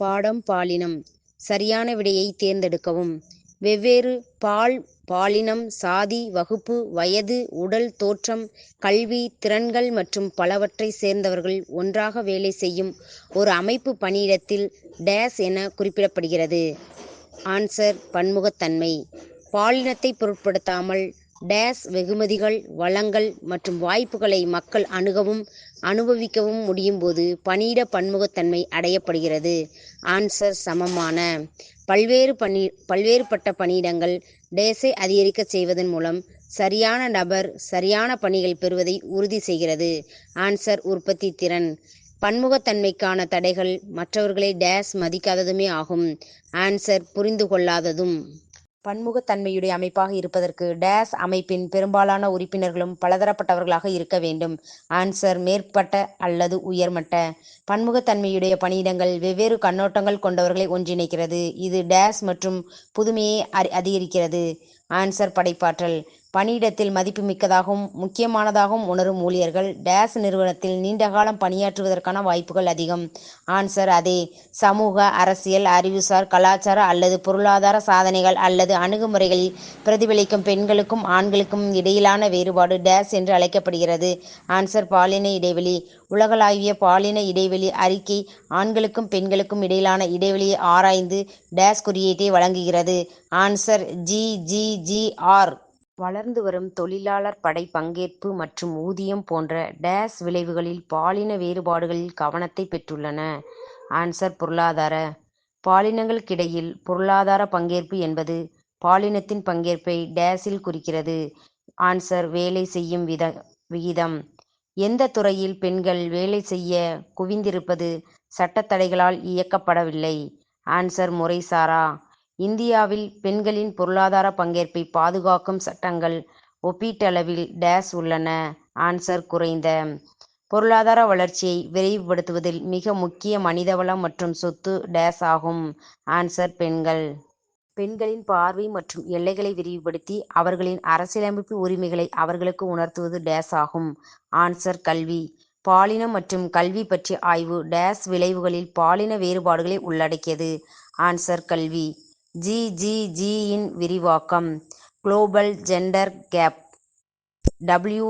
பாடம் பாலினம். சரியான விடையைத் தேர்ந்தெடுக்கவும். வெவ்வேறு பால் பாலினம் சாதி வகுப்பு வயது உடல் தோற்றம் கல்வி திறன்கள் மற்றும் பலவற்றை சேர்ந்தவர்கள் ஒன்றாக வேலை செய்யும் ஒரு அமைப்பு பணியிடத்தில் டேஸ் என குறிப்பிடப்படுகிறது. ஆன்சர் பன்முகத்தன்மை. பாலினத்தை பொருட்படுத்தாமல் டேஸ் வெகுமதிகள் வளங்கள் மற்றும் வாய்ப்புகளை மக்கள் அணுகவும் அனுபவிக்கவும் முடியும்போது பணியிட பன்முகத்தன்மை அடையப்படுகிறது. ஆன்சர் சமமான. பல்வேறு பணி பல்வேறுபட்ட பணியிடங்கள் டேஸை அதிகரிக்கச் செய்வதன் மூலம் சரியான நபர் சரியான பணிகள் பெறுவதை உறுதி செய்கிறது. ஆன்சர் உற்பத்தி திறன். பன்முகத்தன்மைக்கான தடைகள் மற்றவர்களை டேஸ் மதிக்காததுமே ஆகும். ஆன்சர் புரிந்து கொள்ளாததும். பன்முகத்தன்மையுடைய அமைப்பாக இருப்பதற்கு டேஸ் அமைப்பின் பெரும்பாலான உறுப்பினர்களும் பலதரப்பட்டவர்களாக இருக்க வேண்டும். ஆன்சர் மேற்பட்ட அல்லது உயர்மட்ட. பன்முகத்தன்மையுடைய பணியிடங்கள் வெவ்வேறு கண்ணோட்டங்கள் கொண்டவர்களை ஒன்றிணைக்கிறது. இது டேஸ் மற்றும் புதுமையை அதிகரிக்கிறது. ஆன்சர் படைப்பாற்றல். பணியிடத்தில் மதிப்புமிக்கதாகவும் முக்கியமானதாகவும் உணரும் ஊழியர்கள் டேஸ் நிறுவனத்தில் நீண்டகாலம் பணியாற்றுவதற்கான வாய்ப்புகள் அதிகம். ஆன்சர் அதே. சமூக அரசியல் அறிவுசார் கலாச்சார அல்லது பொருளாதார சாதனைகள் அல்லது அணுகுமுறைகளில் பிரதிபலிக்கும் பெண்களுக்கும் ஆண்களுக்கும் இடையிலான வேறுபாடு டேஸ் என்று அழைக்கப்படுகிறது. ஆன்சர் பாலின இடைவெளி. உலகளாவிய பாலின இடைவெளி அறிக்கை ஆண்களுக்கும் பெண்களுக்கும் இடையிலான இடைவெளியை ஆராய்ந்து டேஸ் குறியீட்டை வழங்குகிறது. Answer G. ஜி. டிஜிஆர் வளர்ந்து வரும் தொழிலாளர் படை பங்கேற்பு மற்றும் ஊதியம் போன்ற டேஸ் விளைவுகளில் பாலின வேறுபாடுகளில் கவனத்தைப் பெற்றுள்ளன. ஆன்சர் பொருளாதார. பாலினங்களுக்கிடையில் பொருளாதார பங்கேற்பு என்பது பாலினத்தின் பங்கேற்பை டேஸில் குறிக்கிறது. ஆன்சர் வேலை செய்யும் விகிதம். எந்த துறையில் பெண்கள் வேலை செய்ய குவிந்திருப்பது சட்டத் தடைகளால் இயக்கப்படவில்லை. ஆன்சர் முறைசாரா. இந்தியாவில் பெண்களின் பொருளாதார பங்கேற்பை பாதுகாக்கும் சட்டங்கள் ஒப்பீட்டளவில் டேஸ் உள்ளன. ஆன்சர் குறைந்த. பொருளாதார வளர்ச்சியை விரைவுபடுத்துவதில் மிக முக்கிய மனிதவளம் மற்றும் சொத்து டேஸ் ஆகும். ஆன்சர் பெண்கள். பெண்களின் பார்வை மற்றும் எல்லைகளை விரிவுபடுத்தி அவர்களின் அரசியலமைப்பு உரிமைகளை அவர்களுக்கு உணர்த்துவது டேஸ் ஆகும். ஆன்சர் கல்வி. பாலினம் மற்றும் கல்வி பற்றிய ஆய்வு டேஸ் விளைவுகளில் பாலின வேறுபாடுகளை உள்ளடக்கியது. ஆன்சர் கல்வி. ஜிஜிஜியின் விரிவாக்கம். Global gender gap. டபிள்யூ.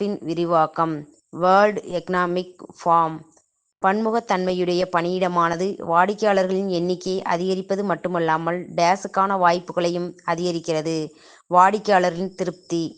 இன் விரிவாக்கம். வேர்ல்ட் எக்கனாமிக் ஃபார்ம் பன்முகத்தன்மையுடைய பணியிடமானது வாடிக்கையாளர்களின் எண்ணிக்கையை அதிகரிப்பது மட்டுமல்லாமல் டேஸுக்கான வாய்ப்புகளையும் அதிகரிக்கிறது. வாடிக்கையாளரின் திருப்தி